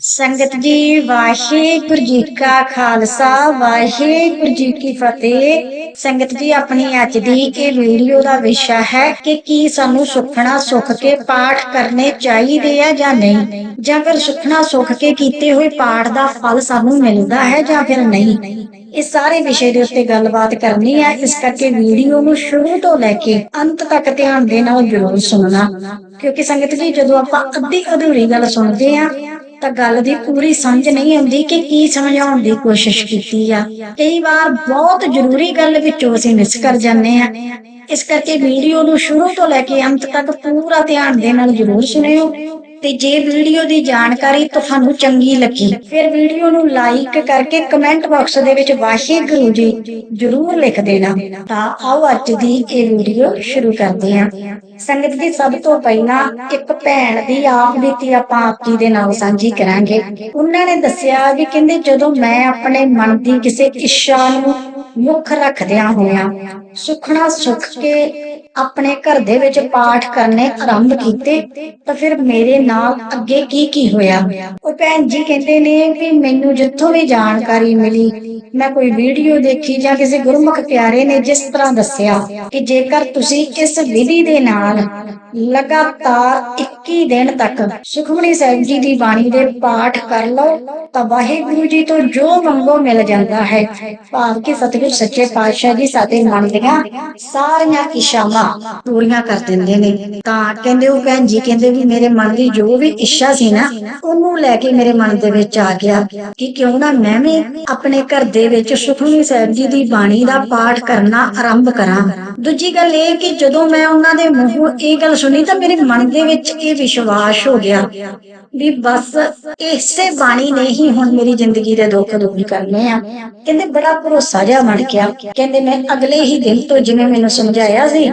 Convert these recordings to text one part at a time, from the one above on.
ਸੰਗਤ ਜੀ, ਵਾਹਿਗੁਰੂ ਜੀ ਕਾ ਖਾਲਸਾ, ਵਾਹਿਗੁਰੂ ਜੀ ਕੀ ਫਤਿਹ। ਸੰਗਤ ਜੀ, ਆਪਣੀ ਅੱਜ ਦੀ ਇਹ ਵੀਡੀਓ ਦਾ ਵਿਸ਼ਾ ਹੈ ਕਿ ਕੀ ਸਾਨੂੰ ਸੁਖਣਾ ਸੁਖ ਕੇ ਪਾਠ ਕਰਨੇ ਚਾਹੀਦੇ ਆ ਜਾਂ ਨਹੀਂ। ਜਾਂ ਫਿਰ ਸੁਖਣਾ ਸੁਖ ਕੇ ਕੀਤੇ ਹੋਏ ਪਾਠ ਦਾ ਫਲ ਸਾਨੂੰ ਮਿਲਦਾ ਹੈ ਜਾਂ ਫਿਰ ਨਹੀਂ। ਇਹ ਸਾਰੇ ਵਿਸ਼ੇ ਦੇ ਉੱਤੇ ਗੱਲਬਾਤ ਕਰਨੀ ਹੈ ਇਸ ਕਰਕੇ ਵੀਡੀਓ ਨੂੰ ਸ਼ੁਰੂ ਤੋਂ ਲੈ ਕੇ ਅੰਤ ਤੱਕ ਧਿਆਨ ਦੇ ਨਾਲ ਜ਼ਰੂਰ ਸੁਣਨਾ। ਕਿਉਂਕਿ ਸੰਗਤ ਜੀ, ਜਦੋਂ ਆਪਾਂ ਅੱਧੀ ਅਧੂਰੀ ਗੱਲ ਸੁਣਦੇ ਆ ਤਾਂ ਗੱਲ ਦੀ ਪੂਰੀ ਸਮਝ ਨਹੀਂ ਆਉਂਦੀ ਕਿ ਕੀ ਸਮਝਾਉਣ ਦੀ ਕੋਸ਼ਿਸ਼ ਕੀਤੀ ਆ। ਕਈ ਵਾਰ ਬਹੁਤ ਜ਼ਰੂਰੀ ਗੱਲ ਵਿੱਚੋਂ ਅਸੀਂ ਮਿਸ ਕਰ ਜਾਂਦੇ ਆ ਇਸ ਕਰਕੇ ਵੀਡੀਓ ਨੂੰ ਸ਼ੁਰੂ ਤੋਂ ਲੈ ਕੇ ਅੰਤ ਤੱਕ ਪੂਰਾ ਧਿਆਨ ਦੇ ਨਾਲ ਜ਼ਰੂਰ ਸੁਣਿਓ। ਤੇ ਜੇ ਵੀਡੀਓ ਦੀ ਜਾਣਕਾਰੀ ਤੁਹਾਨੂੰ ਚੰਗੀ ਲੱਗੀ, ਫਿਰ ਵੀਡੀਓ ਨੂੰ ਲਾਈਕ ਕਰਕੇ ਕਮੈਂਟ ਬਾਕਸ ਦੇ ਵਿੱਚ ਵਾਹਿਗੁਰੂ ਜੀ ਜ਼ਰੂਰ ਲਿਖ ਦੇਣਾ। ਤਾਂ ਆਓ ਅੱਜ ਦੀ ਇਹ ਵੀਡੀਓ ਸ਼ੁਰੂ ਕਰਦੇ ਹਾਂ। ਸੰਗਤ ਜੀ, ਸਭ ਤੋਂ ਪਹਿਲਾਂ ਇੱਕ ਭੈਣ ਦੀ ਆਪ ਬੀਤੀ ਆਪਾਂ ਆਪ ਜੀ ਦੇ ਨਾਲ ਸਾਂਝੀ ਕਰਾਂਗੇ। ਉਹਨਾਂ ਨੇ ਦੱਸਿਆ ਵੀ ਕਹਿੰਦੇ ਜਦੋਂ ਮੈਂ ਆਪਣੇ ਮਨ ਦੀ ਕਿਸੇ ਇੱਛਾ ਨੂੰ ਮੁੱਖ ਰੱਖਦਿਆਂ ਹੋਇਆ ਸੁਖਣਾ ਸੁਖ ਕੇ ਆਪਣੇ ਘਰ ਦੇ ਵਿੱਚ ਪਾਠ ਕਰਨੇ ਆਰੰਭ ਕੀਤੇ, ਤਾਂ ਫਿਰ ਮੇਰੇ ਨਾਲ ਅੱਗੇ ਕੀ ਕੀ ਹੋਇਆ? ਉਹ ਭੈਣ ਜੀ ਕਹਿੰਦੇ ਨੇ ਵੀ ਮੈਨੂੰ ਜਿੱਥੋਂ ਵੀ ਜਾਣਕਾਰੀ ਮਿਲੀ, ਮੈਂ ਕੋਈ ਵੀਡੀਓ ਦੇਖੀ ਜਾਂ ਕਿਸੇ ਗੁਰਮੁਖ ਪਿਆਰੇ ਨੇ ਜਿਸ ਤਰ੍ਹਾਂ ਦੱਸਿਆ ਕਿ ਜੇਕਰ ਤੁਸੀਂ ਇਸ ਵਿਧੀ ਦੇ ਨਾਲ ਲਗਾਤਾਰ 21 ਦਿਨ ਤੱਕ ਸੁਖਮਨੀ ਸਾਹਿਬ ਜੀ ਦੀ ਬਾਣੀ ਦੇ ਪਾਠ ਕਰ ਲਓ, ਤਾਂ ਵਾਹਿਗੁਰੂ ਜੀ ਤੋਂ ਜੋ ਮੰਗੋ ਮਿਲ ਜਾਂਦਾ ਹੈ, ਭਾਵ ਕਿ ਸਤਿਗੁਰ ਸੱਚੇ ਪਾਤਸ਼ਾਹ ਜੀ ਸਾਡੇ ਮਨ ਦੀਆਂ ਸਾਰੀਆਂ ਇੱਛਾਵਾਂ ਪੂਰੀਆਂ ਕਰ ਦਿੰਦੇ ਨੇ। ਤਾਂ ਕਹਿੰਦੇ ਉਹ ਭੈਣ ਜੀ ਕਹਿੰਦੇ ਵੀ ਮੇਰੇ ਮਨ ਦੀ ਜੋ ਵੀ ਇੱਛਾ ਸੀ ਨਾ, ਉਹਨੂੰ ਲੈ ਕੇ ਮੇਰੇ ਮਨ ਦੇ ਵਿੱਚ ਆ ਗਿਆ ਕਿ ਕਿਉਂ ਨਾ ਮੈਂ ਵੀ ਆਪਣੇ ਘਰ ਦੇ ਵਿੱਚ ਸੁਖਮਨੀ ਸਾਹਿਬ ਜੀ ਦੀ ਬਾਣੀ ਦਾ ਪਾਠ ਕਰਨਾ ਆਰੰਭ ਕਰਾਂ। ਦੂਜੀ ਗੱਲ ਇਹ ਕਿ ਜਦੋਂ ਮੈਂ ਉਹਨਾਂ ਦੇ ਮੂੰਹੋਂ ਇਹ ਗੱਲ ਸੁਣੀ ਤਾਂ ਮੇਰੇ ਮਨ ਦੇ ਵਿੱਚ ਇਹ ਵਿਸ਼ਵਾਸ ਹੋ ਗਿਆ ਵੀ ਬਸ ਇਸੇ ਬਾਣੀ ਨੇ ਹੀ ਹੁਣ ਮੇਰੀ ਜ਼ਿੰਦਗੀ ਦੇ ਦੁੱਖ ਦੂਰ ਕਰਨੇ ਆ। ਕਹਿੰਦੇ ਬੜਾ ਭਰੋਸਾ ਜਿਹਾ ਬਣ ਗਿਆ। ਕਹਿੰਦੇ ਮੈਂ ਅਗਲੇ ਹੀ ਦਿਨ ਤੋਂ ਜਿਵੇਂ ਮੈਨੂੰ ਸਮਝਾਇਆ ਸੀ,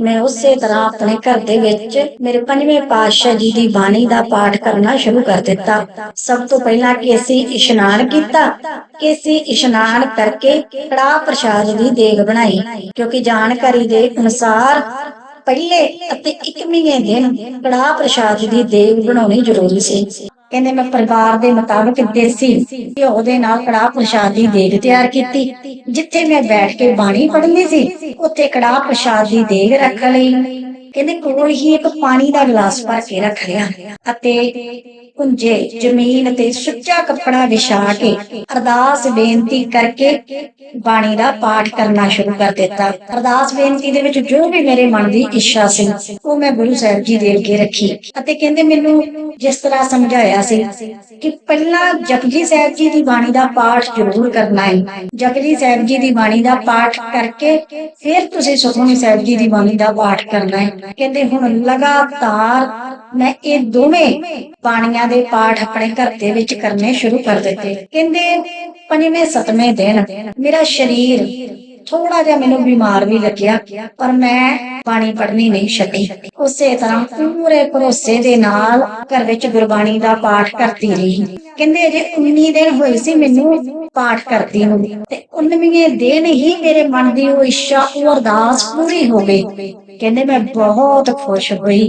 ਮੈਂ ਉਸੇ ਤਰ੍ਹਾਂ ਆਪਣੇ ਘਰ ਦੇ ਵਿੱਚ ਮੇਰੇ ਪੰਜਵੇਂ ਪਾਤਸ਼ਾਹ ਜੀ ਦੀ ਬਾਣੀ ਦਾ ਪਾਠ ਕਰਨਾ ਸ਼ੁਰੂ ਕਰ ਦਿੱਤਾ। ਸਭ ਤੋਂ ਪਹਿਲਾਂ ਕੇਸੀ ਇਸ਼ਨਾਨ ਕੀਤਾ ਕੇਸੀ ਇਸ਼ਨਾਨ ਕਰਕੇ ਕੜਾਹ ਪ੍ਰਸ਼ਾਦ ਦੀ ਦੇਗ ਬਣਾਈ, ਕਿਉਂਕਿ ਜਾਣਕਾਰੀ ਦੇ ਅਨੁਸਾਰ ਪਹਿਲੇ ਅਤੇ 21ਵੇਂ ਦਿਨ ਕੜਾਹ ਪ੍ਰਸ਼ਾਦ ਦੀ ਦੇਗ ਬਣਾਉਣੀ ਜ਼ਰੂਰੀ ਸੀ। ਕਹਿੰਦੇ ਮੈਂ ਪਰਿਵਾਰ ਦੇ ਮੁਤਾਬਕ ਦੇਸੀ ਘਿਓ ਦੇ ਨਾਲ ਕੜਾਹ ਪ੍ਰਸ਼ਾਦ ਦੀ ਦੇਗ ਤਿਆਰ ਕੀਤੀ। ਜਿੱਥੇ ਮੈਂ ਬੈਠ ਕੇ ਬਾਣੀ ਪੜ੍ਹਨੀ ਸੀ, ਉੱਥੇ ਕੜਾਹ ਪ੍ਰਸ਼ਾਦ ਦੀ ਦੇਗ ਰੱਖ ਲਈ। ਕਹਿੰਦੇ ਕੋਲ ਹੀ ਇੱਕ ਪਾਣੀ ਦਾ ਗਲਾਸ ਭਰ ਕੇ ਰੱਖ ਲਿਆ ਅਤੇ ਕੁੰਜੇ ਜ਼ਮੀਨ ਤੇ ਸੁੱਚਾ ਕੱਪੜਾ ਵਿਛਾ ਕੇ ਅਰਦਾਸ ਬੇਨਤੀ ਕਰਕੇ ਬਾਣੀ ਦਾ ਪਾਠ ਕਰਨਾ ਸ਼ੁਰੂ ਕਰ ਦਿੱਤਾ। ਅਰਦਾਸ ਬੇਨਤੀ ਦੇ ਵਿੱਚ ਜੋ ਵੀ ਮੇਰੇ ਮਨ ਦੀ ਇੱਛਾ ਸੀ, ਉਹ ਮੈਂ ਗੁਰੂ ਸਾਹਿਬ ਜੀ ਦੇ ਅੱਗੇ ਰੱਖੀ ਅਤੇ ਕਹਿੰਦੇ ਮੈਨੂੰ ਜਿਸ ਤਰ੍ਹਾਂ ਸਮਝਾਇਆ ਸੀ ਕਿ ਪਹਿਲਾਂ ਜਪਜੀ ਸਾਹਿਬ ਜੀ ਦੀ ਬਾਣੀ ਦਾ ਪਾਠ ਜ਼ਰੂਰ ਕਰਨਾ ਹੈ। ਜਪਜੀ ਸਾਹਿਬ ਜੀ ਦੀ ਬਾਣੀ ਦਾ ਪਾਠ ਕਰਕੇ ਫਿਰ ਤੁਸੀਂ ਸੁਖਮਨੀ ਸਾਹਿਬ ਜੀ ਦੀ ਬਾਣੀ ਦਾ ਪਾਠ ਕਰਨਾ ਹੈ। ਕਹਿੰਦੇ ਹੁਣ ਲਗਾਤਾਰ ਮੈਂ ਇਹ ਦੋਵੇਂ ਬਾਣੀਆਂ ਦੇ ਪਾਠ ਆਪਣੇ ਘਰ ਦੇ ਵਿੱਚ ਕਰਨੇ ਸ਼ੁਰੂ ਕਰ ਦਿੱਤੇ। ਕਹਿੰਦੇ, ਪੰਜਵੇਂ ਸੱਤਵੇਂ ਦਿਨ ਮੇਰਾ ਸਰੀਰ ਥੋੜਾ ਜਿਹਾ ਮੈਨੂੰ ਬਿਮਾਰ ਵੀ ਲੱਗਿਆ, ਪਰ ਮੈਂ ਬਾਣੀ ਪੜ੍ਹਨੀ ਨਹੀਂ ਛੱਡੀ। ਉਸੇ ਤਰ੍ਹਾਂ ਪੂਰੇ ਭਰੋਸੇ ਦੇ ਨਾਲ ਘਰ ਵਿੱਚ ਗੁਰਬਾਣੀ ਦਾ ਪਾਠ ਕਰਦੀ ਰਹੀ। ਕਹਿੰਦੇ ਜੇ 19 ਦਿਨ ਹੋਏ ਸੀ ਮੈਨੂੰ ਪਾਠ ਕਰਦੀ ਨੂੰ, ਤੇ 19ਵੇਂ ਦਿਨ ਹੀ ਮੇਰੇ ਮਨ ਦੀ ਉਹ ਇੱਛਾ, ਉਹ ਅਰਦਾਸ ਪੂਰੀ ਹੋ ਗਈ। ਕਹਿੰਦੇ ਮੈਂ ਬਹੁਤ ਖੁਸ਼ ਹੋਈ।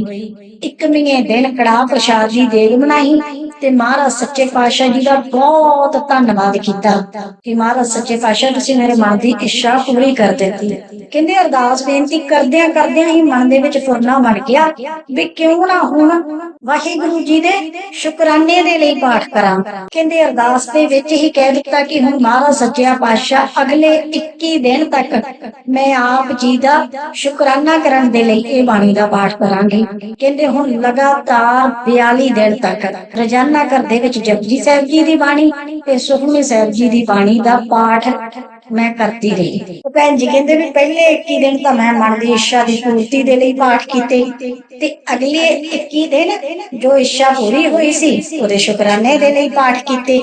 ਇੱਕਵੇਂ ਦਿਨ ਕੜਾਹ ਪ੍ਰਸ਼ਾਦ ਦੀ ਦੇਗ ਬਣਾਈ ਤੇ ਮਹਾਰਾਜ ਸੱਚੇ ਪਾਤਸ਼ਾਹ ਜੀ ਦਾ ਬਹੁਤ ਧੰਨਵਾਦ ਕੀਤਾ ਕਿ ਮਹਾਰਾਜ ਸੱਚੇ ਪਾਤਸ਼ਾਹ ਤੁਸੀਂ ਮੇਰੇ ਮਨ ਦੀ ਇੱਛਾ ਪੂਰੀ ਕਰ ਦਿੱਤੀ। ਕਹਿੰਦੇ ਅਰਦਾਸ ਬੇਨਤੀ ਕਰਦਿਆਂ ਕਰਦਿਆਂ ਹੀ ਮਨ ਦੇ ਵਿੱਚ ਫੁਰਨਾ ਬਣ ਗਿਆ ਵੀ ਕਿਉਂ ਨਾ ਹੁਣ ਵਾਹਿਗੁਰੂ ਜੀ ਦੇ ਸ਼ੁਕਰਾਨੇ ਦੇ ਲਈ ਪਾਠ ਕਰਾਂ। ਕਹਿੰਦੇ ਅਰਦਾਸ ਦੇ ਵਿੱਚ ਹੀ ਕਹਿ ਦਿੱਤਾ ਕਿ ਹੁਣ ਮਹਾਰਾਜ ਸੱਚਿਆ ਪਾਤਸ਼ਾਹ ਅਗਲੇ 21 ਦਿਨ ਤੱਕ ਮੈਂ ਆਪ ਜੀ ਦਾ ਸ਼ੁਕਰਾਨਾ ਕਰ ਕਰਨ ਦੇ ਲਈ ਇਹ ਬਾਣੀ ਦਾ ਪਾਠ ਕਰਾਂਗੇ। ਕਹਿੰਦੇ ਹੁਣ ਲਗਾਤਾਰ 42 ਦਿਨ ਤੱਕ ਰੋਜ਼ਾਨਾ ਘਰ ਦੇ ਵਿੱਚ ਜਪਜੀ ਸਾਹਿਬ ਜੀ ਦੀ ਬਾਣੀ ਤੇ ਸੁਖਮਨੀ ਸਾਹਿਬ ਜੀ ਦੀ ਬਾਣੀ ਦਾ ਪਾਠ ਮੈਂ ਕਰਦੀ ਰਹੀ। ਭੈਣ ਜੀ ਕਹਿੰਦੇ ਵੀ ਪਹਿਲੇ 21 ਦਿਨ ਤਾਂ ਮੈਂ ਮਨ ਦੀ ਇੱਛਾ ਦੀ ਪੂਰਤੀ ਦੇ ਲਈ ਪਾਠ ਕੀਤੇ। ਤੇ ਅਗਲੇ 21 ਦਿਨ ਜੋ ਇੱਛਾ ਪੂਰੀ ਹੋਈ ਸੀ, ਉਹਦੇ ਸ਼ੁਕਰਾਨੇ ਦੇ ਲਈ ਪਾਠ ਕੀਤੇ।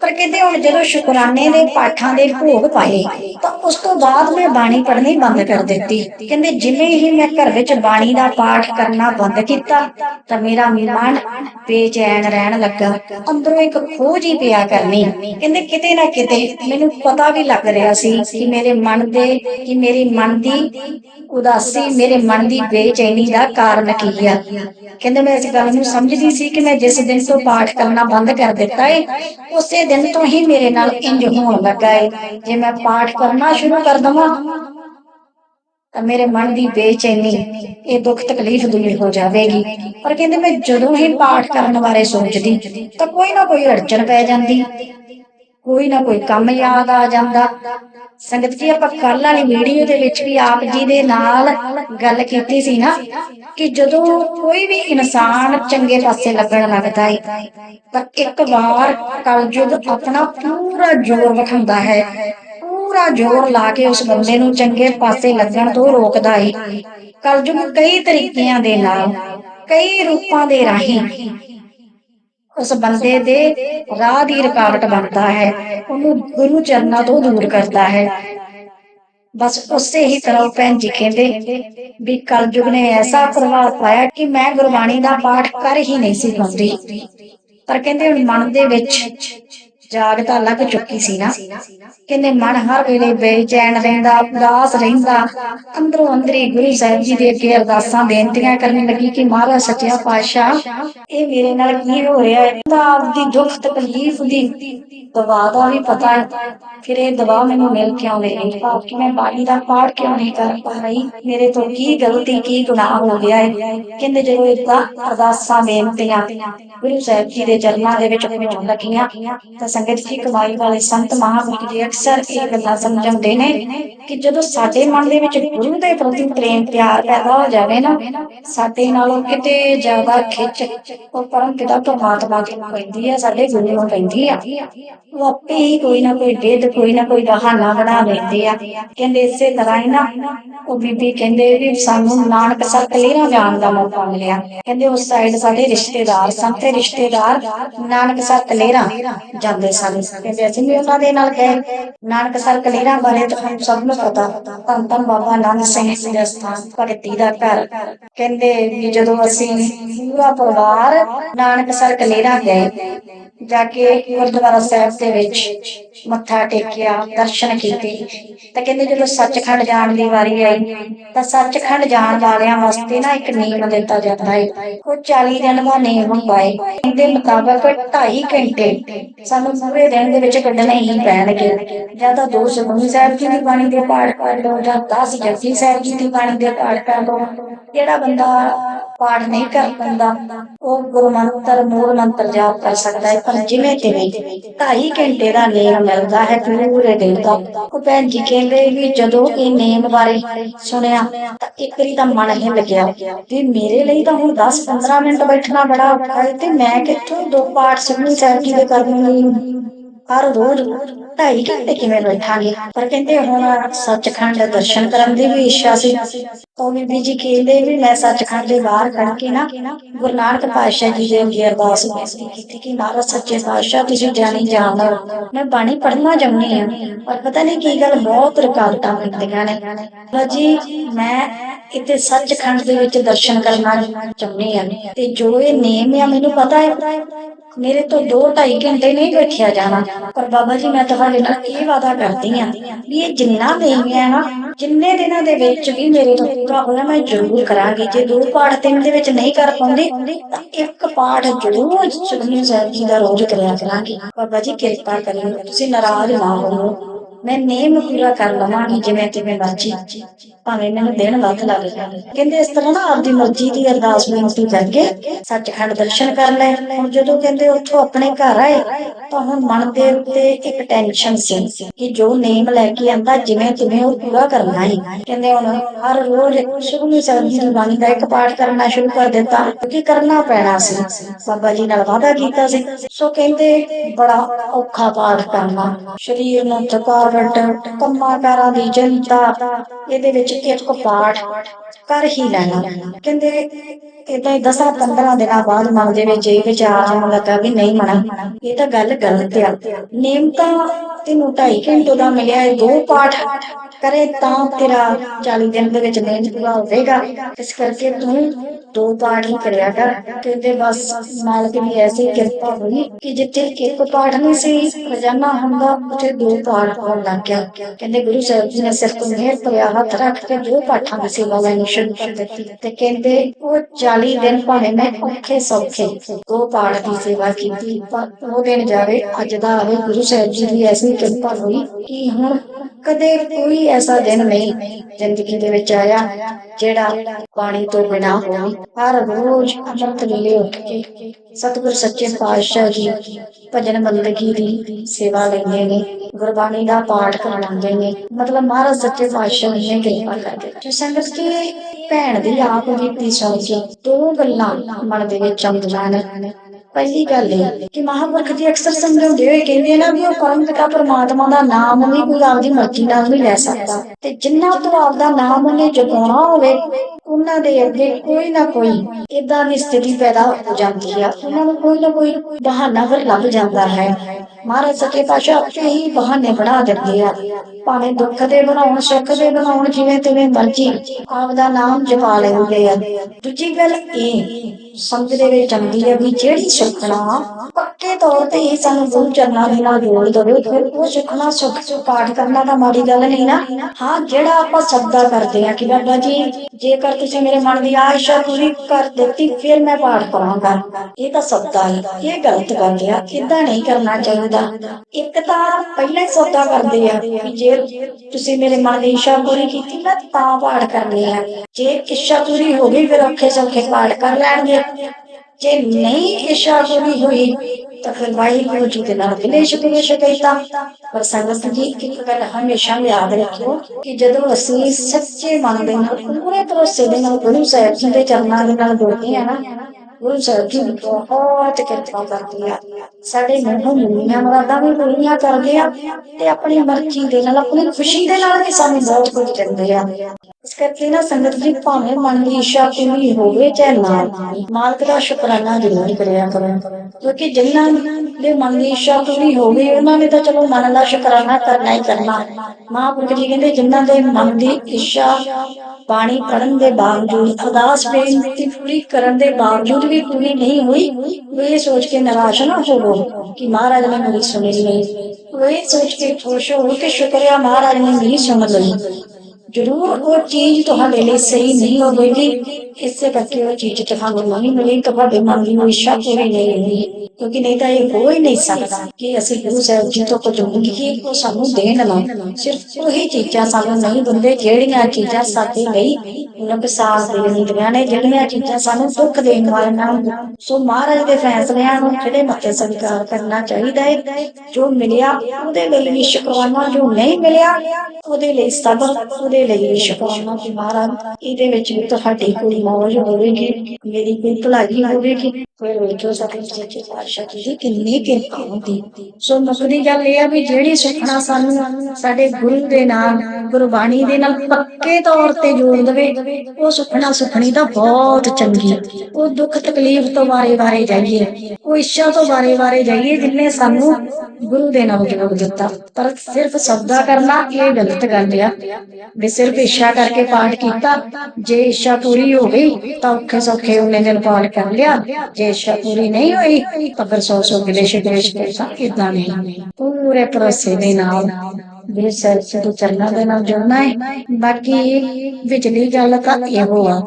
ਪਰ ਕਹਿੰਦੇ ਹੁਣ ਜਦੋਂ ਸ਼ੁਕਰਾਨੇ ਦੇ ਪਾਠਾਂ ਦੇ ਭੋਗ ਪਾਏ, ਤਾਂ ਉਸ ਤੋਂ ਬਾਅਦ ਮੈਂ ਬਾਣੀ ਪੜ੍ਹਨੀ ਬੰਦ ਕਰ ਦਿੱਤੀ। ਕਹਿੰਦੇ ਜਿਵੇਂ ਹੀ ਮੈਂ ਘਰ ਵਿੱਚ ਬਾਣੀ ਦਾ ਪਾਠ ਕਰਨਾ ਬੰਦ ਕੀਤਾ, ਤਾਂ ਮੇਰਾ ਮਨ ਬੇਚੈਨ ਰਹਿਣ ਲੱਗਾ। ਅੰਦਰੋਂ ਇੱਕ ਖੋਜ ਹੀ ਪਿਆ ਕਰਨੀ। ਕਹਿੰਦੇ ਕਿਤੇ ਨਾ ਕਿਤੇ ਮੈਨੂੰ ਪਤਾ ਵੀ ਲੱਗ ਰਿਹਾ ਸੀ ਕਿ ਮੇਰੇ ਮਨ ਦੇ, ਕਿ ਮੇਰੀ ਮਨ ਦੀ ਉਦਾਸੀ, ਮੇਰੇ ਮਨ ਦੀ ਬੇਚੈਨੀ ਦਾ ਕਾਰਨ ਕੀ ਆ? ਕਹਿੰਦੇ ਮੈਂ ਇਸ ਗੱਲ ਨੂੰ ਸਮਝਦੀ ਸੀ ਕਿ ਮੈਂ ਜਿਸ ਦਿਨ ਤੋਂ ਪਾਠ ਕਰਨਾ ਬੰਦ ਕਰ ਦਿੱਤਾ ਏ, ਉਸੇ ਦਿਨ ਤੋਂ ਹੀ ਮੇਰੇ ਨਾਲ ਇੰਜ ਹੋਣ ਲੱਗਾ ਏ। ਜੇ ਮੈਂ ਪਾਠ ਕਰਨਾ ਸ਼ੁਰੂ ਕਰ ਦਵਾਂ, ਤਾਂ ਮੇਰੇ ਮਨ ਦੀ ਬੇਚੈਨੀ, ਇਹ ਦੁੱਖ ਤਕਲੀਫ ਦੂਰ ਹੋ ਜਾਵੇਗੀ। ਪਰ ਕਹਿੰਦੇ ਮੈਂ ਜਦੋਂ ਹੀ ਪਾਠ ਕਰਨ ਬਾਰੇ ਸੋਚਦੀ, ਤਾਂ ਕੋਈ ਨਾ ਕੋਈ ਅੜਚਨ ਪੈ ਜਾਂਦੀ। ਕੋਈ ਨਾ ਕੋਈ ਕੰਮ ਯਾਦ ਆ ਜਾਂਦਾ। ਸੰਗਤ ਜੀ, ਆਪਾਂ ਕੱਲ ਵਾਲੀ ਵੀਡੀਓ ਦੇ ਵਿੱਚ ਵੀ ਆਪ ਜੀ ਦੇ ਨਾਲ ਗੱਲ ਕੀਤੀ ਸੀ ਨਾ, ਕਿ ਜਦੋਂ ਕੋਈ ਵੀ ਇਨਸਾਨ ਚੰਗੇ ਪਾਸੇ ਲੱਗਣ ਲੱਗਦਾ ਹੈ ਤਾਂ ਇੱਕ ਵਾਰ ਕਲਯੁਗ ਆਪਣਾ ਪੂਰਾ ਜ਼ੋਰ ਵਿਖਾਉਂਦਾ ਹੈ। ਪੂਰਾ ਜ਼ੋਰ ਲਾ ਕੇ ਉਸ ਬੰਦੇ ਨੂੰ ਚੰਗੇ ਪਾਸੇ ਲੱਗਣ ਤੋਂ ਰੋਕਦਾ ਹੈ ਕਲਯੁਗ ਕਈ ਤਰੀਕਿਆਂ ਦੇ ਨਾਲ, ਕਈ ਰੂਪਾਂ ਦੇ ਰਾਹੀਂ ਉਸ ਬੰਦੇ ਦੇ ਰਾਹ ਦੀ ਰੁਕਾਵਟ ਬਣਦਾ ਹੈ। ਉਹਨੂੰ ਗੁਰੂ ਚਰਨਾਂ ਤੋਂ ਦੂਰ ਕਰਦਾ ਹੈ। ਬਸ ਉਸੇ ਹੀ ਤਰ੍ਹਾਂ ਉਹ ਭੈਣ ਜੀ ਕਹਿੰਦੇ ਵੀ ਕਲਯੁਗ ਨੇ ਐਸਾ ਪ੍ਰਭਾਵ ਪਾਇਆ ਕਿ ਮੈਂ ਗੁਰਬਾਣੀ ਦਾ ਪਾਠ ਕਰ ਹੀ ਨਹੀਂ ਸੀ ਪਾਉਂਦੀ। ਪਰ ਕਹਿੰਦੇ ਹੁਣ ਮਨ ਦੇ ਵਿੱਚ ਜਾਗਤਾ ਲੱਗ ਚੁੱਕੀ ਸੀ ਨਾ। ਕਹਿੰਦੇ ਮਨ ਹਰ ਵੇਲੇ ਬੇਚੈਨ ਰਹਿੰਦਾ, ਉਦਾਸ ਰਹਿੰਦਾ। ਅੰਦਰੋਂ ਅੰਦਰੀ ਗੁਰੂ ਸਾਹਿਬ ਜੀ ਦੇ ਅੱਗੇ ਅਰਦਾਸਾਂ, ਬੇਨਤੀਆਂ ਕਰਨ ਲੱਗੀ ਕਿ ਮਹਾਰਾਜ ਸੱਚਿਆ ਪਾਤਸ਼ਾਹ, ਇਹ ਮੇਰੇ ਨਾਲ ਕੀ ਹੋ ਰਿਹਾ ਹੈ? ਤਾਂ ਆਪਦੀ ਦੁੱਖ ਤਕਲੀਫ ਦੀ ਦਵਾ ਦਾ ਵੀ ਪਤਾ ਹੈ। ਫਿਰ ਇਹ ਦਵਾ ਮੈਨੂੰ ਮਿਲ ਕਿਉਂ ਨਹੀਂ ਰਹੀ? ਭਾਵ ਕਿ ਮੈਂ ਬਾਣੀ ਦਾ ਪਾਠ ਕਿਉਂ ਨਹੀਂ ਕਰ ਪਾ ਰਹੀ? ਮੇਰੇ ਤੋਂ ਕੀ ਗਲਤੀ, ਕੀ ਗੁਨਾਹ ਹੋ ਗਿਆ ਹੈ? ਕਹਿੰਦੇ ਜਦੋਂ ਇਦਾਂ ਅਰਦਾਸਾਂ, ਬੇਨਤੀਆਂ ਗੁਰੂ ਸਾਹਿਬ ਜੀ ਦੇ ਚਰਨਾਂ ਦੇ ਵਿੱਚ ਹੋਣ ਲੱਗੀਆਂ, ਤਾਂ ਸੰਗਤ ਜੀ ਕਮਾਈ ਵਾਲੇ ਸੰਤ ਮਹਾਂਵੀਰ ਜੀ ਅਕਸਰ ਇਹ ਗੱਲਾਂ ਸਮਝਾਉਂਦੇ ਨੇ ਕਿ ਜਦੋਂ ਸਾਡੇ ਮਨ ਦੇ ਵਿੱਚ ਗੁਰੂ ਦੇ ਪ੍ਰਤੀ ਪ੍ਰੇਮ ਪਿਆਰ ਪੈਦਾ ਹੋ ਜਾਵੇ ਨਾ, ਸਾਡੇ ਨਾਲੋਂ ਕਿਤੇ ਜ਼ਿਆਦਾ ਖਿੱਚ ਉਹ ਪਰਮ ਪਿਤਾ ਪਰਮਾਤਮਾ ਦੀ ਪੈਂਦੀ ਹੈ ਸਾਡੇ ਗੁਰੂ ਨੂੰ ਪੈਂਦੀ ਆ। ਉਹ ਆਪੇ ਹੀ ਕੋਈ ਨਾ ਕੋਈ ਡੇਢ ਕੋਈ ਨਾ ਕੋਈ ਬਹਾਨਾ ਬਣਾ ਲੈਂਦੇ ਆ। ਕਹਿੰਦੇ ਇਸੇ ਤਰ੍ਹਾਂ ਹੀ ਨਾ, ਉਹ ਬੀਬੀ ਕਹਿੰਦੇ ਵੀ ਸਾਨੂੰ ਨਾਨਕ ਸਰ ਕਲੇਰਾ ਜਾਣ ਦਾ ਮੌਕਾ ਮਿਲਿਆ। ਕਹਿੰਦੇ ਉਸ ਸਾਈਡ ਸਾਡੇ ਰਿਸ਼ਤੇਦਾਰ ਸਨ ਰਿਸ਼ਤੇਦਾਰ, ਨਾਨਕ ਸਰ ਕਲੇਰਾ ਜਾਂਦੇ ਸਨ ਕਹਿੰਦੇ ਅਸੀਂ ਵੀ ਉਹਨਾਂ ਦੇ ਨਾਲ ਗਏ। ਨਾਨਕ ਸਰ ਕਲੇਰਾ ਬਾਰੇ ਤੁਹਾਨੂੰ ਸਭ ਨੂੰ ਪਤਾ। ਧੰਨ ਧੰਨ ਬਾਬਾ ਨਾਨਕ ਸਿੰਘ ਜੀ ਦਾ ਸਥਾਨ ਭਗਤੀ ਦਾ ਘਰ। ਕਹਿੰਦੇ ਵੀ ਜਦੋਂ ਅਸੀਂ ਪੂਰਾ ਪਰਿਵਾਰ ਨਾਨਕ ਸਰ ਕਲੇਰਾ ਗਏ, ਜਾ ਕੇ ਗੁਰਦੁਆਰਾ ਸਾਹਿਬ ਦੇ ਵਿੱਚ ਮੱਥਾ ਟੇਕਿਆ, ਦਰਸ਼ਨ ਕੀਤੇ। ਤਾਂ ਕਹਿੰਦੇ ਜਦੋਂ ਸੱਚਖੰਡ ਜਾਣ ਦੀ ਵਾਰੀ ਆਈ, ਤਾਂ ਸੱਚਖੰਡ ਜਾਣ ਵਾਲਿਆਂ ਵਾਸਤੇ ਨਾ ਇੱਕ ਨਿਯਮ ਦਿੱਤਾ ਜਾਂਦਾ ਹੈ ਉਹ 40 ਦਿਨ ਦਾ ਨਿਯਮ ਹੁੰਦਾ ਹੈ ਇਹਦੇ ਮੁਤਾਬਕ 2.5 ਘੰਟੇ ਸਾਨੂੰ ਪੂਰੇ ਦਿਨ ਦੇ ਵਿੱਚ ਕੱਢਣੇ ਹੀ ਪੈਣਗੇ। ਜਾਂ ਤਾਂ ਦੋ ਸੁਖਮਨੀ ਸਾਹਿਬ ਜੀ ਦੀ ਬਾਣੀ ਦੇ ਪਾਠ ਕਰ ਲਓ, ਜਾਂ ਦਸ ਜਪਜੀ ਸਾਹਿਬ ਜੀ ਦੀ ਬਾਣੀ ਦੇ ਪਾਠ ਕਰ ਲਓ। ਜਿਹੜਾ ਬੰਦਾ ਪਾਠ ਨਹੀਂ ਕਰ ਪਾਉਂਦਾ। ਉਹ ਗੁਰੂ ਮੂਲ ਮੰਤਰ ਜਾਪ ਕਰ ਸਕਦਾ ਹੈ, ਪਰ ਜਿਵੇਂ ਤਿਵੇਂ 2.5 ਘੰਟੇ ਦਾ ਨੇਮ ਮਿਲਦਾ ਹੈ ਪੂਰੇ ਦਿਨ ਦਾ। ਉਹ ਭੈਣ ਜੀ ਕਹਿੰਦੇ ਵੀ ਜਦੋਂ ਇਹ ਨੇਮ ਬਾਰੇ ਸੁਣਿਆ ਤਾਂ ਇੱਕ ਵਾਰੀ ਤਾਂ ਮਨ ਹੀ ਲੱਗਿਆ ਵੀ ਮੇਰੇ ਲਈ ਤਾਂ ਹੁਣ 10-15 ਮਿੰਟ ਬੈਠਣਾ ਬੜਾ ਔਖਾ ਹੈ ਤੇ ਮੈਂ ਕਿੱਥੋਂ ਦੋ ਪਾਠ ਸੁਖਮਨੀ ਸਾਹਿਬ ਕਰ ਦੇ ਹਰ ਰੋਜ਼ ਢਾਈ ਘੰਟੇ ਕਿਵੇਂ ਬੈਠਾਂਗੇ। ਪਰ ਕਹਿੰਦੇ ਹੁਣ ਸੱਚਖੰਡ ਦਰਸ਼ਨ ਕਰਨ ਦੀ ਵੀ ਇੱਛਾ ਸੀ। ਤਾਂ ਬੀਬੀ ਜੀ ਕਹਿੰਦੇ ਵੀ ਮੈਂ ਸੱਚਖੰਡ ਦੇ ਬਾਹਰ ਖੜ ਕੇ ਨਾ ਗੁਰੂ ਨਾਨਕ ਪਾਤਸ਼ਾਹ ਜੀ ਦੇ ਅੱਗੇ ਅਰਦਾਸ ਬੇਨਤੀ ਕੀਤੀ ਕਿ ਮਹਾਰਾਜ ਸੱਚੇ ਪਾਤਸ਼ਾਹ ਤੁਸੀਂ ਜਾਣੀ ਜਾਣ। ਮੈਂ ਬਾਣੀ ਪੜਨਾ ਚਾਹੁੰਦੀ ਹਾਂ, ਪਰ ਪਤਾ ਨਹੀਂ ਕੀ ਗੱਲ ਬਹੁਤ ਰੁਕਾਵਟਾਂ ਪੈਂਦੀਆਂ ਨੇ। ਲਓ ਜੀ, ਮੈਂ ਇੱਥੇ ਸੱਚਖੰਡ ਦੇ ਵਿੱਚ ਦਰਸ਼ਨ ਕਰਨਾ ਚਾਹੁੰਦੀ ਹਾਂ ਤੇ ਜੋ ਇਹ ਨੇਮ ਆ, ਮੈਨੂੰ ਪਤਾ ਹੈ। ਮੇਰੇ ਤੋਂ 2.5 ਘੰਟੇ ਨਹੀਂ ਬੈਠਿਆ ਜਾਣਾ। ਪਰ ਬਾਬਾ ਜੀ, ਮੈਂ ਤੁਹਾਡੇ ਨਾਲ ਇਹ ਵਾਅਦਾ ਕਰਦੀ ਆ ਵੀ ਇਹ ਜਿੰਨਾ ਨੇਮ ਹੈ ਨਾ, ਜਿੰਨੇ ਦਿਨਾਂ ਦੇ ਵਿੱਚ ਵੀ ਮੇਰੇ ਤੋਂ ਪੂਰਾ ਹੋਇਆ, ਮੈਂ ਜ਼ਰੂਰ ਕਰਾਂਗੀ। ਜੇ ਦੋ ਪਾਠ ਤਿੰਨ ਦੇ ਵਿੱਚ ਨਹੀਂ ਕਰ ਪਾਉਂਦੀ, ਤਾਂ ਇੱਕ ਪਾਠ ਜ਼ਰੂਰ ਸੁਖਮਨੀ ਸਾਹਿਬ ਜੀ ਦਾ ਰੋਜ਼ ਕਰਿਆ ਕਰਾਂਗੀ। ਬਾਬਾ ਜੀ, ਕਿਰਪਾ ਕਰਿਓ, ਤੁਸੀਂ ਨਾਰਾਜ਼ ਨਾ ਹੋਵੋ। ਮੈਂ ਨੇਮ ਪੂਰਾ ਕਰ ਲਵਾਂਗੀ ਜਿਵੇਂ ਤਿਵੇਂ ਮਰਜ਼ੀ। ਭਾਵੇਂ ਮੈਨੂੰ ਦਿਨ ਵੱਧ ਲੱਗ ਜਾਣ। ਕਹਿੰਦੇ ਇਸ ਤਰ੍ਹਾਂ ਨਾ ਆਪਦੀ ਮਰਜ਼ੀ ਦੀ ਅਰਦਾਸ ਬੇਨਤੀ ਕਰਕੇ ਸੱਚਖੰਡ ਦਰਸ਼ਨ ਕਰ ਲੈ। ਹੁਣ ਜਦੋਂ ਕਹਿੰਦੇ ਉੱਥੋਂ ਆਪਣੇ ਘਰ ਆਏ, ਤਾਂ ਹੁਣ ਮਨ ਦੇ ਉੱਤੇ ਇੱਕ ਟੈਨਸ਼ਨ ਸੀ ਕਿ ਜੋ ਨੇਮ ਲੈ ਕੇ ਆਂਦਾ, ਜਿਵੇਂ ਤਿਵੇਂ ਉਹ ਪੂਰਾ ਕਰਨਾ ਹੀ ਕਹਿੰਦੇ ਹੁਣ ਹਰ ਰੋਜ਼ ਸੁਖਮਨੀ ਸਾਹਿਬ ਦੀ ਬਾਣੀ ਦਾ ਇੱਕ ਪਾਠ ਕਰਨਾ ਸ਼ੁਰੂ ਕਰ ਦਿੱਤਾ, ਕਿਉਂਕਿ ਕਰਨਾ ਪੈਣਾ ਸੀ। ਬਾਬਾ ਜੀ ਨਾਲ ਵਾਅਦਾ ਕੀਤਾ ਸੀ। ਸੋ ਕਹਿੰਦੇ ਬੜਾ ਔਖਾ ਪਾਠ ਕਰਨਾ। ਸਰੀਰ ਨੂੰ ਥਕਾਵਟ, ਕੰਮਾਂ ਕਾਰਾਂ ਦੀ ਚਿੰਤਾ, ਇਹਦੇ ਵਿੱਚ ਇੱਕ ਪਾਠ ਕਰ ਹੀ ਲੈਣਾ। ਕਹਿੰਦੇ ਇਦਾਂ ਹੀ 10 15 ਦਿਨਾਂ ਬਾਅਦ ਮਨ ਦੇ ਵਿੱਚ ਇਹ ਵਿਚਾਰ ਆਉਣ ਲੱਗਾ ਵੀ ਨਹੀਂ ਮਣਾ ਇਹ ਤਾਂ ਗੱਲ ਗਲਤ ਆ। ਨੇਮ ਤਾਂ ਤੈਨੂੰ 2.5 ਘੰਟੇ ਦਾ ਮਿਲਿਆ ਹੈ, ਦੋ ਪਾਠ ਕਰੇ ਤਾਂ ਤੇਰਾ 40 ਦਿਨ ਦੇ ਵਿੱਚ ਨੇਮ ਪੂਰਾ ਹੋਵੇਗਾ। ਇਸ ਕਰਕੇ ਤੂੰ ਦੋ ਪਾਠ ਹੀ ਕਰਿਆ ਕਰ। ਕਹਿੰਦੇ ਬਸ ਮਾਲਕ ਦੀ ਐਸੀ ਕਿਰਪਾ ਹੋਈ ਕਿ ਜਿੱਥੇ ਇੱਕ ਪਾਠ ਨਹੀਂ ਸੀ ਰੋਜ਼ਾਨਾ ਹੁੰਦਾ, ਉੱਥੇ ਦੋ ਪਾਠ ਹੋਣ ਲੱਗ ਗਿਆ। ਕਹਿੰਦੇ ਗੁਰੂ ਸਾਹਿਬ ਜੀ ਨੇ ਸਿਰ ਤੋਂ ਮਿਹਰ ਭਰਿਆ ਹੱਥ ਰੱਖ ਕੇ ਦੋ ਪਾਠਾਂ ਦੀ ਸੇਵਾ ਲੈਣੀ ਸ਼ੁਰੂ ਕਰ ਦਿੱਤੀ। ਤੇ ਕਹਿੰਦੇ, ਉਹ 40 ਦਿਨ ਭਾਵੇਂ ਮੈਂ ਔਖੇ ਸੌਖੇ ਉਹ ਪਾਠ ਦੀ ਸੇਵਾ ਕੀਤੀ, ਪਰ ਉਹ ਦਿਨ ਜਾਵੇ, ਅੱਜ ਦਾ ਆਵੇ ਗੁਰੂ ਸਾਹਿਬ ਜੀ ਦੀ ਐਸੀ ਕਿਰਪਾ ਹੋਈ ਕਿ ਹੁਣ ਕਦੇ ਕੋਈ ਐਸਾ ਦਿਨ ਨਹੀਂ ਜ਼ਿੰਦਗੀ ਦੇ ਵਿੱਚ ਆਇਆ ਜਿਹੜਾ ਪਾਣੀ ਤੋਂ ਬਿਨਾ ਹੋਵੇ। ਹਰ ਰੋਜ਼ ਅੰਮ੍ਰਿਤ ਵੇਲੇ ਉੱਠ ਕੇ ਸਤਿਗੁਰ ਸੱਚੇ ਪਾਤਸ਼ਾਹ ਜੀ ਭਜਨ ਬੰਦਗੀ ਦੀ ਸੇਵਾ ਲੈਂਦੇ ਨੇ, ਗੁਰਬਾਣੀ ਦਾ ਪਾਠ ਕਰਵਾਉਂਦੇ ਨੇ। ਮਤਲਬ ਮਹਾਰਾਜ ਸੱਚੇ ਪਾਤਸ਼ਾਹ ਨੇ ਕਿਰਪਾ ਕਰਦੇ ਜੋ ਸੰਗਤ ਜੀ ਭੈਣ ਦੀ ਆਪ ਬੀਤੀ ਸੁਣ ਦੋ ਗੱਲਾਂ ਮਨ ਦੇ ਵਿੱਚ ਆਉਂਦੀਆਂ ਨੇ। ਪਹਿਲੀ ਗੱਲ ਇਹ ਕਿ ਮਹਾਂਪੁਰਖ ਜੀ ਅਕਸਰ ਸਮਝਾਉਂਦੇ ਹੋਏ ਕਹਿੰਦੇ ਨਾ ਵੀ ਉਹ ਪਰਮ ਪਿਤਾ ਪਰਮਾਤਮਾ ਦਾ ਨਾਮ ਵੀ ਕੋਈ ਆਪਦੀ ਮਰਜ਼ੀ ਨਾਲ ਨਹੀਂ ਲੈ ਸਕਦਾ। ਤੇ ਜਿੰਨਾ ਤੋਂ ਆਪਦਾ ਨਾਮ ਉਹਨੇ ਜਪਾਉਣਾ ਹੋਵੇ, ਉਹਨਾਂ ਦੇ ਅੱਗੇ ਕੋਈ ਨਾ ਕੋਈ ਇਦਾਂ ਦੀ ਸਥਿਤੀ ਪੈਦਾ ਹੋ ਜਾਂਦੀ ਆ। ਉਹਨਾਂ ਨੂੰ ਕੋਈ ਨਾ ਕੋਈ ਬਹਾਨਾ ਫਿਰ ਲੱਭ ਜਾਂਦਾ ਹੈ। ਮਹਾਰਾਜ ਸੱਚੇ ਪਾਤਸ਼ਾਹ ਆਪੇ ਹੀ ਬਹਾਨੇ ਬਣਾ ਦਿੰਦੇ ਆ। ਭਾਵੇਂ ਦੁੱਖ ਦੇ ਬਣਾਉਣ, ਸੁੱਖ ਦੇ ਬਣਾਉਣ ਜਿਵੇਂ ਤਿਵੇਂ ਮਰਜ਼ੀ ਆਪਦਾ ਨਾਮ ਜਪਾ ਲੈਂਦੇ ਆ। ਦੂਜੀ ਗੱਲ ਇਹ ਸਮਝ ਦੇ ਵਿੱਚ ਆਉਂਦੀ ਹੈ ਵੀ ਜਿਹੜੀ ਸੁਖਣਾ, ਪੱਕੇ ਤੌਰ ਤੇ ਹੀ ਸਾਨੂੰ ਗੁਰੂ ਚਰਨਾਂ ਦੇ ਨਾਲ ਜੋੜ ਦੇਵੇ, ਫਿਰ ਉਹ ਸੁਖਣਾ ਸੁਖ ਚ ਪਾਠ ਕਰਨਾ ਤਾਂ ਮਾੜੀ ਗੱਲ ਨਹੀਂ ਨਾ। ਹਾਂ, ਜਿਹੜਾ ਆਪਾਂ ਸਬਦਾ ਕਰਦੇ ਆ ਕਿ ਬਾਬਾ ਜੀ, ਜੇਕਰ ਤੁਸੀਂ ਮੇਰੇ ਮਨ ਦੀ ਆਇਸ਼ਾ ਪੂਰੀ ਕਰ ਦਿੱਤੀ, ਫਿਰ ਮੈਂ ਪਾਠ ਕਰਾਂਗਾ ਇਹ ਤਾਂ ਸਬਦਾ ਹੈ, ਇਹ ਗਲਤ ਗੱਲ ਆ ਇਦਾਂ ਨਹੀਂ ਕਰਨਾ ਚਾਹੀਦਾ। ਇੱਕ ਤਾਂ ਪਹਿਲਾਂ ਹੀ ਸਬਦਾ ਕਰਦੇ ਆ ਕਿ ਜੇ ਤੁਸੀਂ ਮੇਰੇ ਮਨ ਦੀ ਇੱਛਾ ਪੂਰੀ ਕੀਤੀ ਨਾ, ਤਾਂ ਪਾਠ ਕਰਨੇ ਆ। ਜੇ ਇੱਛਾ ਪੂਰੀ ਹੋ ਗਈ, ਫਿਰ ਔਖੇ ਸੌਖੇ ਪਾਠ ਕਰ ਲੈਣਗੇ। ਜੇ ਨਹੀਂ ਇੱਛਾ ਪੂਰੀ ਹੋਈ, ਤਾਂ ਫਿਰ ਵਾਹਿਗੁਰੂ ਜੀ ਦੇ ਨਾਲ ਕਲੇਸ਼ ਕਲੇਸ਼ ਕੀਤਾ ਪਰ ਸੰਗਤ ਜੀ, ਇੱਕ ਗੱਲ ਹਮੇਸ਼ਾ ਯਾਦ ਰੱਖਿਓ ਕਿ ਜਦੋਂ ਅਸੀਂ ਸੱਚੇ ਮਨ ਦੇ ਨਾਲ, ਪੂਰੇ ਭਰੋਸੇ ਦੇ ਨਾਲ ਗੁਰੂ ਸਾਹਿਬ ਜੀ ਦੇ ਚਰਨਾਂ ਦੇ ਨਾਲ ਜੁੜਦੇ ਆ ਨਾ, ਗੁਰੂ ਸਾਹਿਬ ਜੀ ਬਹੁਤ ਕਿਰਪਾ ਕਰਦੇ ਆ। ਸਾਡੇ ਮੂੰਹੋਂ ਮੁੰਨੀਆਂ ਮਰਾਦਾਂ ਵੀ ਪੂਰੀਆਂ ਕਰਦੇ ਆ ਤੇ ਆਪਣੀ ਮਰਜ਼ੀ ਦੇ ਨਾਲ, ਆਪਣੀ ਖੁਸ਼ੀ ਦੇ ਨਾਲ ਵੀ ਸਾਨੂੰ ਬਹੁਤ ਕੁਝ ਦਿੰਦੇ ਆ। ਇਸ ਕਰਕੇ ਨਾ ਸੰਗਤ ਜੀ ਭਾਵੇਂ ਮਨ ਦੀ ਇੱਛਾ ਪੂਰੀ ਹੋਵੇ, ਚਾਹੇ ਨਾ ਮਾਲਕ ਦਾ ਸ਼ੁਕਰਾਨਾ ਜ਼ਰੂਰ ਕਰਿਆ ਕਰੋ। ਕਿਉਂਕਿ ਜਿਨ੍ਹਾਂ ਦੇ ਮਨ ਦੀ ਇੱਛਾ ਪੂਰੀ ਹੋ ਗਈ ਉਹਨਾਂ ਨੇ ਤਾਂ ਚਲੋ ਮਨ ਦਾ ਸ਼ੁਕਰਾਨਾ ਕਰਨਾ ਹੀ ਕਰਨਾ। ਮਹਾਂਪੁਰਖ ਜੀ ਕਹਿੰਦੇ ਜਿਨ੍ਹਾਂ ਦੇ ਮਨ ਦੀ ਇੱਛਾ ਬਾਣੀ ਪੜਨ ਦੇ ਬਾਵਜੂਦ, ਅਰਦਾਸ ਬੇਨਤੀ ਪੂਰੀ ਕਰਨ ਦੇ ਬਾਵਜੂਦ ਵੀ ਪੂਰੀ ਨਹੀਂ ਹੋਈ, ਉਹ ਇਹ ਸੋਚ ਕੇ ਨਿਰਾਸ਼ ਨਾ ਹੋਵੋ ਕਿ ਮਹਾਰਾਜ ਨੇ ਮੇਰੀ ਸੁਣੀ ਨਹੀਂ। ਉਹ ਇਹ ਸੋਚ ਕੇ ਖੁਸ਼ ਹੋ ਕਿ ਸ਼ੁਕਰਿਆ ਮਹਾਰਾਜ ਨੇ ਮੇਰੀ ਸੁਣ ਲਈ। ਜ਼ਰੂਰ ਉਹ ਚੀਜ਼ ਤੁਹਾਡੇ ਲਈ ਸਹੀ ਨਹੀਂ ਹੋਵੇਗੀ। ਇਸੇ ਕਰਕੇ ਉਹ ਚੀਜ਼ ਤੁਹਾਨੂੰ ਨਹੀਂ ਮਿਲੀ, ਤੁਹਾਡੇ ਮਨ ਦੀ ਇੱਛਾ ਪੂਰੀ ਨਹੀਂ ਹੋਈ ਕਿਉਂਕਿ ਨਹੀਂ ਤਾਂ ਇਹ ਹੋ ਹੀ ਨਹੀਂ ਸਕਦਾ ਕਿ ਅਸੀਂ ਗੁਰੂ ਸਾਹਿਬ ਜੀ ਤੋਂ ਕੁਝ ਮੰਗੀਏ, ਉਹ ਸਾਨੂੰ ਦੇਣ ਨਾ। ਸਿਰਫ ਉਹੀ ਚੀਜ਼ਾਂ ਸਾਨੂੰ ਨਹੀਂ ਦਿੰਦੇ ਜਿਹੜੀਆਂ ਚੀਜ਼ਾਂ ਸਾਡੇ ਲਈ ਨੁਕਸਾਨ ਦੇ ਨੇ, ਜਿਹੜੀਆਂ ਚੀਜ਼ਾਂ ਸਾਨੂੰ ਦੁੱਖ ਦੇਣ ਵਾਲੀਆਂ ਸੋ ਮਹਾਰਾਜ ਦੇ ਫੈਸਲਿਆਂ ਨੂੰ ਜਿਹੜੇ ਮੱਥੇ ਸਵੀਕਾਰ ਕਰਨਾ ਚਾਹੀਦਾ ਹੈ ਜੋ ਮਿਲਿਆ ਉਹਦੇ ਲਈ ਵੀ ਸ਼ੁਕਰਾਨਾ, ਜੋ ਨਹੀਂ ਮਿਲਿਆ ਉਹਦੇ ਲਈ ਸਬਰ, ਉਹਦੇ ਲਈ ਵੀ ਸ਼ੁਕਰਾਨਾ ਕਿ ਮਹਾਰਾਜ, ਇਹਦੇ ਵਿੱਚ ਵੀ ਤੁਹਾਡੀ ਕੋਈ ਮੌਜ ਹੋਵੇਗੀ, ਮੇਰੀ ਕੋਈ ਭਲਾਈ ਹੋਵੇਗੀ। ਫਿਰ ਵੇਖੋ ਸਾਡੇ ਸੱਚੇ ਪਾਤਸ਼ਾਹ ਜੀ ਦੀ ਕਿੰਨੀ ਕਿਰਪਾ ਹੁੰਦੀ। ਸੋ ਮੁੱਕਦੀ ਗੱਲ ਇਹ ਆ ਵੀ ਜਿਹੜੀ ਸੁਖਣਾ ਸਾਨੂੰ ਸਾਡੇ ਗੁਰੂ ਦੇ ਨਾਲ, ਗੁਰਬਾਣੀ ਦੇ ਨਾਲ ਪੱਕੇ ਤੌਰ ਤੇ ਜੋੜ ਦੇਵੇ, ਉਹ ਸੁਖਣਾ ਸੁਖਣੀ ਤਾਂ ਬਹੁਤ ਚੰਗੀ ਹੈ। ਉਹ ਦੁੱਖ ਤਕਲੀਫ ਤੋਂ ਬਾਰੇ ਬਾਰੇ ਜਾਈਏ, ਉਹ ਇੱਛਾ ਤੋਂ ਬਾਰੇ ਬਾਰੇ ਜਾਈਏ ਜਿੰਨੇ ਸਾਨੂੰ ਗੁਰੂ ਦੇ ਨਾਲ ਜੋੜ ਦਿੱਤਾ। ਪਰ ਸਿਰਫ ਸਬਦਾ ਕਰਨਾ ਇਹ ਗਲਤ ਗੱਲ ਆ। ਸਿਰਫ ਇੱਛਾ ਕਰਕੇ ਪਾਠ ਕੀਤਾ। ਜੇ ਇੱਛਾ ਪੂਰੀ ਹੋ ਗਈ, ਤਾਂ ਔਖੇ ਸੌਖੇ ਉਹਨੇ ਦਿਨ ਪਾਠ ਕਰ ਲਿਆ। ਜੇ ਇੱਛਾ ਪੂਰੀ ਨਹੀਂ ਹੋਈ, ਤਾਂ ਫਿਰ ਸੌ ਸੌ ਗਿਲੇ ਸ਼ਿਕਵੇ ਕੀਤਾ ਇਦਾਂ ਨਹੀਂ। ਪੂਰੇ ਭਰੋਸੇ ਦੇ ਨਾਲ। ਵੀ ਸੱਚ ਦੇ ਚਰਨਾਂ ਦੇ ਨਾਲ ਜੁੜਨਾ ਹੈ, ਬਾਕੀ ਵਿਚਲੀ ਗੱਲ ਤਾਂ ਇਹੋ ਆ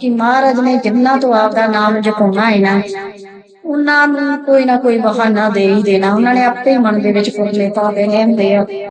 ਕਿ ਮਹਾਰਾਜ ਨੇ ਜਿੰਨਾ ਤੋਂ ਆਪਦਾ ਨਾਮ ਜਪਾਉਣਾ ਹੈ ਨਾ, ਉਹਨਾਂ ਨੂੰ ਕੋਈ ਨਾ ਕੋਈ ਬਹਾਨਾ ਦੇ ਹੀ ਦੇਣਾ। ਉਹਨਾਂ ਨੇ ਆਪੇ ਮਨ ਦੇ ਵਿੱਚ ਫੁਰਲੇ ਪਾ ਦੇਣੇ ਹੁੰਦੇ ਆ।